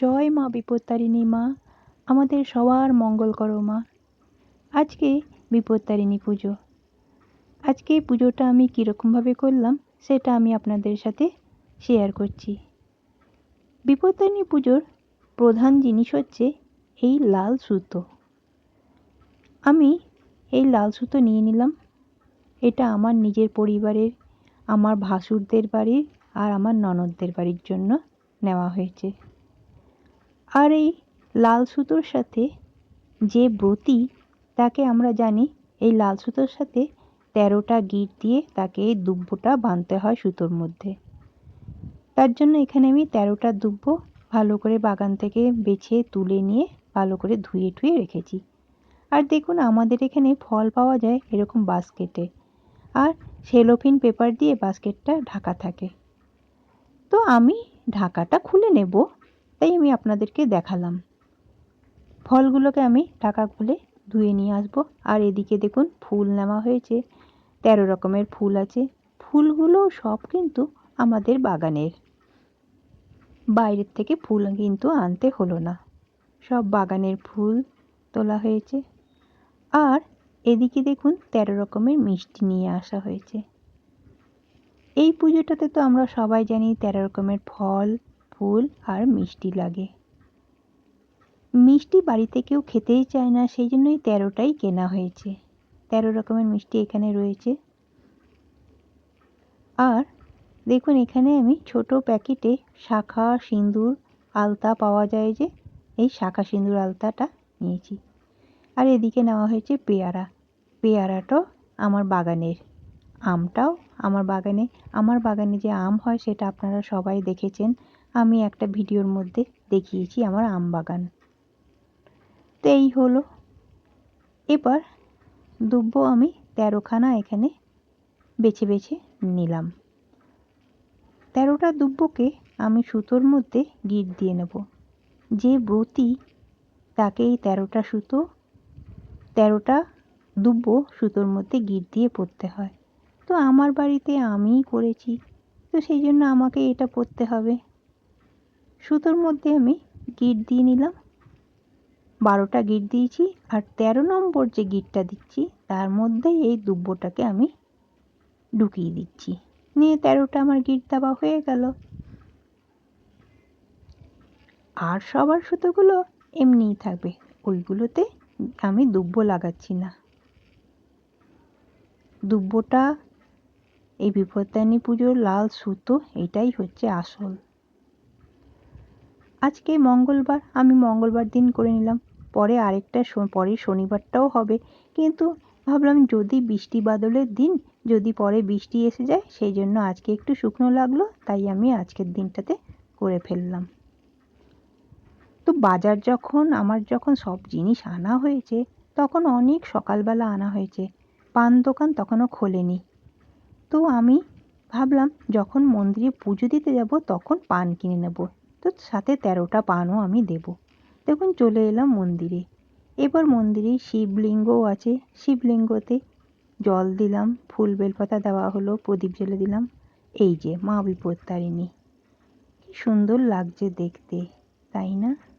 জয় মা বিপত্তারিণী মা, আমাদের সবার মঙ্গল করো মা। আজকে বিপত্তারিণী পুজো। আজকে পুজোটা আমি কীরকমভাবে করলাম, সেটা আমি আপনাদের সাথে শেয়ার করছি। বিপত্তারিণী পুজোর প্রধান জিনিস হচ্ছে এই লাল সুতো। আমি এই লাল সুতো নিয়ে নিলাম। এটা আমার নিজের পরিবারের, আমার ভাসুরদের বাড়ির আর আমার ননদদের বাড়ির জন্য নেওয়া হয়েছে। আর এই লাল সুতোর সাথে যে ব্রতী তাকে আমরা জানি, এই লাল সুতোর সাথে তেরোটা গিট দিয়ে তাকে এই দুব্বটা বাঁধতে হয় সুতোর মধ্যে। তার জন্য এখানে আমি তেরোটা দুব্ব ভালো করে বাগান থেকে বেছে তুলে নিয়ে ভালো করে ধুয়ে টুয়ে রেখেছি। আর দেখুন, আমাদের এখানে ফল পাওয়া যায় এরকম বাস্কেটে। আর সেলোফিন পেপার দিয়ে বাস্কেটটা ঢাকা থাকে। তো আমি ঢাকাটা খুলে নেব। তাই আমি আপনাদেরকে দেখালাম। ফলগুলোকে আমি টাকা খুলে ধুয়ে নিয়ে আসব। আর এদিকে দেখুন, ফুল নেওয়া হয়েছে। তেরো রকমের ফুল আছে। ফুলগুলো সব কিন্তু আমাদের বাগানের। বাইরের থেকে ফুল কিন্তু আনতে হলো না। সব বাগানের ফুল তোলা হয়েছে। আর এদিকে দেখুন, তেরো রকমের মিষ্টি নিয়ে আসা হয়েছে। এই পুজোটাতে তো আমরা সবাই জানি তেরো রকমের ফল ফুল আর মিষ্টি লাগে। মিষ্টি বাড়িতে কেউ খেতেই চায় না, সেই জন্যই তেরোটাই কেনা হয়েছে। তেরো রকমের মিষ্টি এখানে রয়েছে। আর দেখুন, এখানে আমি ছোট প্যাকেটে শাখা, সিঁদুর, আলতা পাওয়া যায় যে, এই শাখা, সিঁদুর, আলতাটা নিয়েছি। আর এদিকে নেওয়া হয়েছে পেয়ারা। পেয়ারাটাও আমার বাগানের আমটাও আমার বাগানে আমার বাগানে যে আম হয় সেটা আপনারা সবাই দেখেছেন। আমি একটা ভিডিওর মধ্যে দেখিয়েছি আমার আম বাগান। তো এই হলো। এবার দুব্ব আমি তেরোখানা এখানে বেছে বেছে নিলাম। তেরোটা দুব্বকে আমি সুতোর মধ্যে গিট দিয়ে নেব। যে ব্রতী তাকে এই তেরোটা সুতো, তেরোটা দুব্ব সুতোর মধ্যে গিট দিয়ে পরতে হয়। তো আমার বাড়িতে আমিই করেছি। তো সেই জন্য আমাকে এটা পরতে হবে। সুতোর মধ্যে আমি গিট দিয়ে নিলাম। বারোটা গিট দিয়েছি আর তেরো নম্বর যে গিটটা দিচ্ছি, তার মধ্যেই এই দুব্বটাকে আমি ঢুকিয়ে দিচ্ছি। নিয়ে তেরোটা আমার গিট দেওয়া হয়ে গেল। আর সবার সুতোগুলো এমনিই থাকবে, ওইগুলোতে আমি দুব্ব লাগাচ্ছি না। দুব্বটা এই বিপত্তারিণী পুজোর লাল সুতো, এটাই হচ্ছে আসল। আজকে মঙ্গলবার, আমি মঙ্গলবার দিন করে নিলাম। পরে আরেকটা পরে শনিবারটাও হবে। কিন্তু ভাবলাম যদি বৃষ্টি বাদলের দিন, যদি পরে বৃষ্টি এসে যায়, সেই জন্য আজকে একটু শুকনো লাগল, তাই আমি আজকের দিনটাতে করে ফেললাম। তো বাজার যখন, আমার যখন সব জিনিস আনা হয়েছে, তখন অনেক সকালবেলা আনা হয়েছে। পান দোকান তখনও খোলেনি। তো আমি ভাবলাম, যখন মন্দিরে পুজো দিতে যাব, তখন পান কিনে নেব। তো সাথে তেরোটা পানও আমি দেব। দেখুন, চলে এলাম মন্দিরে। এবার মন্দিরে শিবলিঙ্গও আছে। শিবলিঙ্গতে জল দিলাম, ফুল বেলপাতা দেওয়া হলো, প্রদীপ জ্বেলে দিলাম। এই যে মা বিপত্তারিণী। কি সুন্দর লাগছে দেখতে, তাই না?